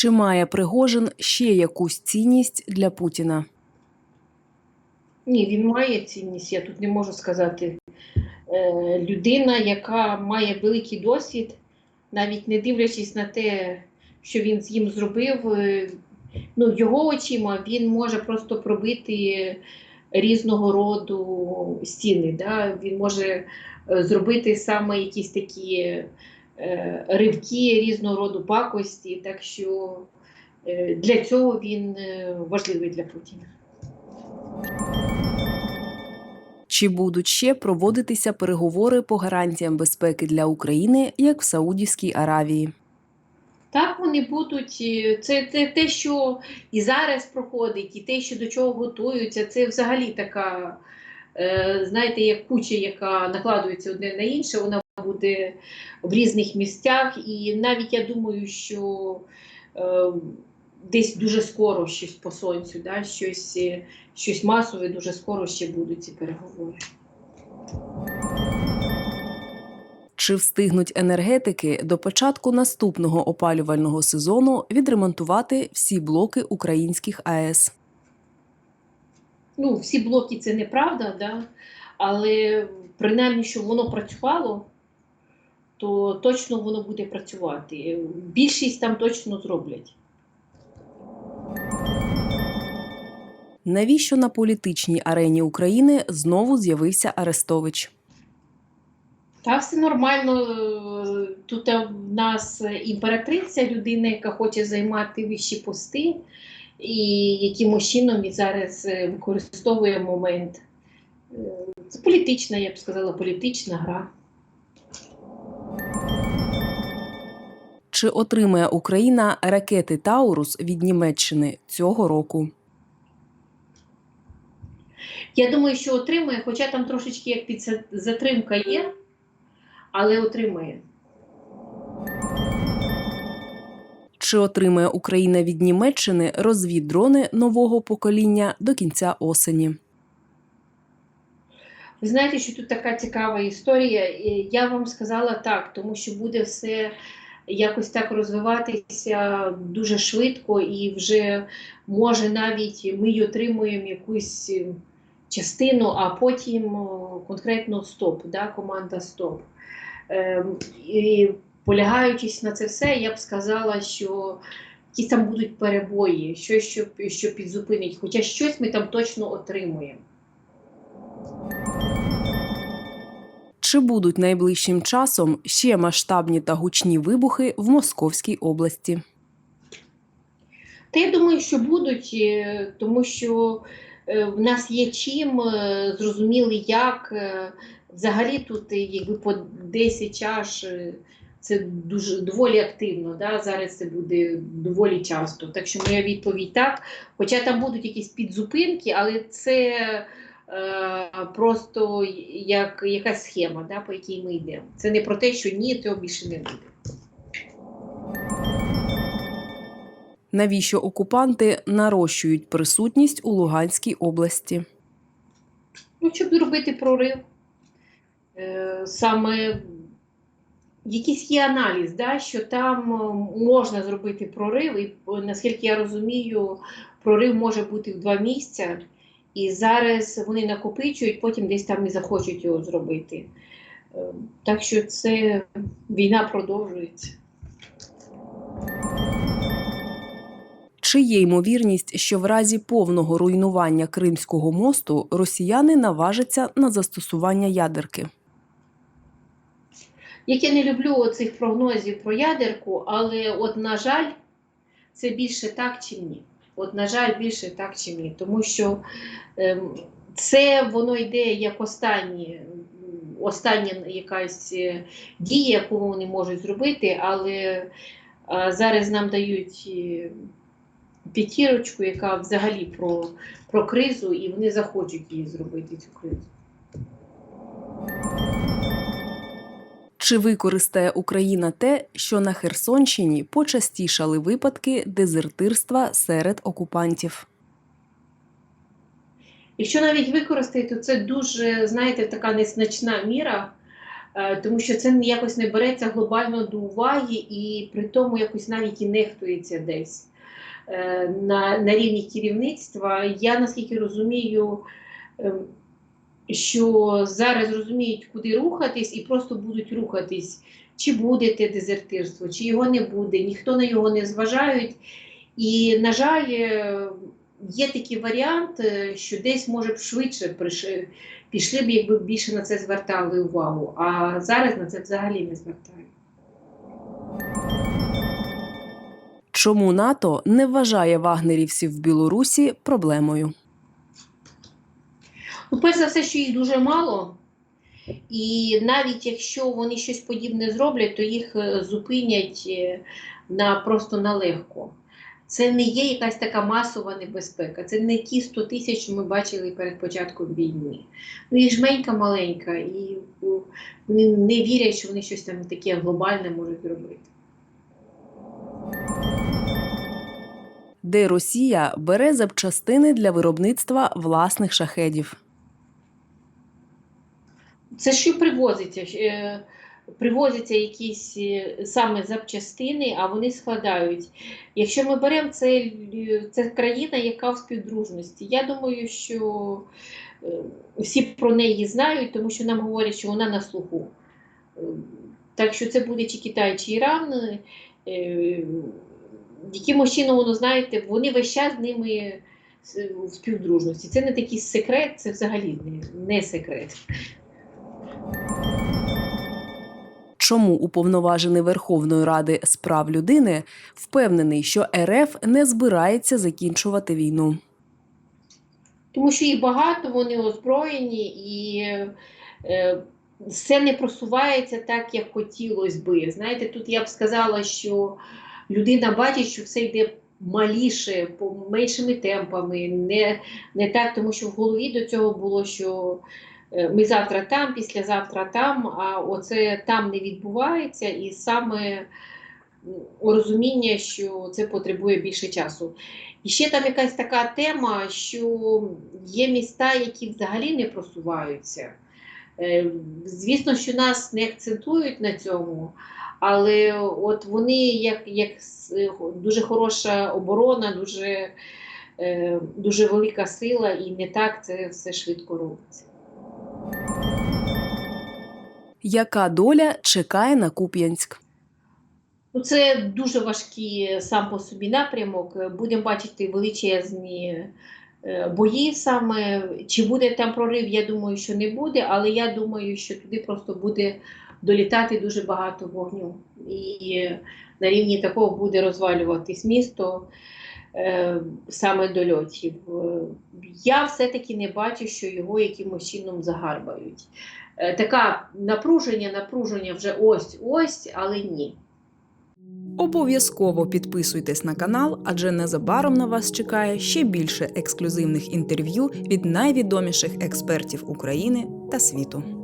Чи має Пригожин ще якусь цінність для Путіна? Ні, він має цінність, я тут не можу сказати. Е, людина, яка має великий досвід, навіть не дивлячись на те, що він з їм зробив, е, ну, його очима він може просто пробити різного роду стіни. Да? Він може е, зробити саме якісь такі ривки різного роду пакості. Так що е, для цього він е, важливий для Путіна. Чи будуть ще проводитися переговори по гарантіям безпеки для України, як в Саудівській Аравії? Так, вони будуть. е, Це, це те, що і зараз проходить, і те, що до чого готуються. Це взагалі така, е, знаєте, як куча, яка накладується одне на інше, вона буде в різних місцях. І навіть я думаю, що е, десь дуже скоро щось по сонцю, да, щось, е, щось масове, дуже скоро ще будуть ці переговори. Чи встигнуть енергетики до початку наступного опалювального сезону відремонтувати всі блоки українських АЕС? ну, всі блоки це неправда, да? але принаймні, щоб воно працювало, то точно воно буде працювати. Більшість там точно зроблять. Навіщо на політичній арені України знову з'явився Арестович? Та все нормально. Тут в нас імператриця, людина, яка хоче займати вищі пости, і якимось чином і зараз використовує момент. Це політична, я б сказала, політична гра. Чи отримає Україна ракети Таурус від Німеччини цього року? Я думаю, що отримає, хоча там трошечки як під затримка є, але отримає. Чи отримає Україна від Німеччини розвіддрони нового покоління до кінця осені? Ви знаєте, що тут така цікава історія. Я вам сказала так, тому що буде все якось так розвиватися дуже швидко, і вже може навіть ми й отримуємо якусь частину, а потім конкретно стоп, да, команда стоп. Ем, і полягаючись на це все, я б сказала, що якісь там будуть перебої, щось, що, що підзупинить, хоча щось ми там точно отримуємо. Чи будуть найближчим часом ще масштабні та гучні вибухи в Московській області? Та я думаю, що будуть, е, тому що е, в нас є чим е, зрозуміли, як взагалі тут, якби по 10 чаш, це дуже доволі активно. Да? Зараз це буде доволі часто. Так що моя відповідь так. Хоча там будуть якісь підзупинки, але це е, просто як якась схема, да, по якій ми йдемо. Це не про те, що ні, цього більше не буде. Навіщо окупанти нарощують присутність у Луганській області? Ну, щоб зробити прорив. Е, Саме якийсь є аналіз, да, що там е, можна зробити прорив, і е, наскільки я розумію, прорив може бути в два місця, і зараз вони накопичують, потім десь там і захочуть його зробити. Е, Так що це війна продовжується. Чи є ймовірність, що в разі повного руйнування Кримського мосту росіяни наважаться на застосування ядерки? Як я не люблю цих прогнозів про ядерку, але от, на жаль, це більше так чи ні. От, на жаль, більше так чи ні. Тому що ем, це воно йде як останнє. остання якась е, дія, яку вони можуть зробити, але зараз нам дають е, п'ятірочку, яка взагалі про, про кризу, і вони захочуть її зробити, цю кризу. Чи використає Україна те, що на Херсонщині почастішали випадки дезертирства серед окупантів? Якщо навіть використати, то це дуже, знаєте, така незначна міра. Е, Тому що це якось не береться глобально до уваги і при тому якось навіть і нехтується десь е, на, на рівні керівництва. Я наскільки розумію, ем, що зараз розуміють, куди рухатись, і просто будуть рухатись, чи буде те дезертирство, чи його не буде, ніхто на його не зважають. І, на жаль, е, є такий варіант, що десь може б швидше пішли б, якби більше на це звертали увагу. А зараз на це взагалі не звертають. Чому НАТО не вважає вагнерівців в Білорусі проблемою? Ну, перш за все, що їх дуже мало, і навіть якщо вони щось подібне зроблять, то їх е, зупинять е, на просто на легко. Це не є якась така масова небезпека. Це не ті 100 тисяч, що ми бачили перед початком війни. Ну, їх жменька маленька, і вони не вірять, що вони щось там таке глобальне можуть робити. Де Росія бере запчастини для виробництва власних шахедів? Це що привозиться? Е, Привозяться якісь е, саме запчастини, а вони складають. Якщо ми беремо це, е, це країна, яка в співдружності. Я думаю, що всі про неї знають, тому що нам говорять, що вона на слуху. Так що це буде чи Китай, чи Іран. Якимось чином, воно знаєте, вони весь час з ними в співдружності. Це не такий секрет, це взагалі не секрет. Чому уповноважений Верховної Ради з прав людини впевнений, що РФ не збирається закінчувати війну? Тому що їх багато, вони озброєні і е, все не просувається так, як хотілося би. Знаєте, тут я б сказала, що людина бачить, що все йде маліше, по меншими темпами, не, не так, тому що в голові до цього було, що ми завтра там, післязавтра там, а оце там не відбувається, і саме розуміння, що це потребує більше часу. І ще там якась така тема, що є міста, які взагалі не просуваються. Е, Звісно, що нас не акцентують на цьому, але от вони як, як дуже хороша оборона, дуже, е, дуже велика сила, і не так це все швидко робиться. Яка доля чекає на Куп'янськ? Ну, це дуже важкий сам по собі напрямок. Будемо бачити величезні е, бої саме. Чи буде там прорив, я думаю, що не буде, але я думаю, що туди просто буде долітати дуже багато вогню. І на рівні такого буде розвалюватись місто е, саме дольотів. Е, Я все-таки не бачу, що його якимось чином загарбають. Е, Така напруження, напруження вже ось-ось, але ні. Обов'язково підписуйтесь на канал, адже незабаром на вас чекає ще більше ексклюзивних інтерв'ю від найвідоміших експертів України та світу.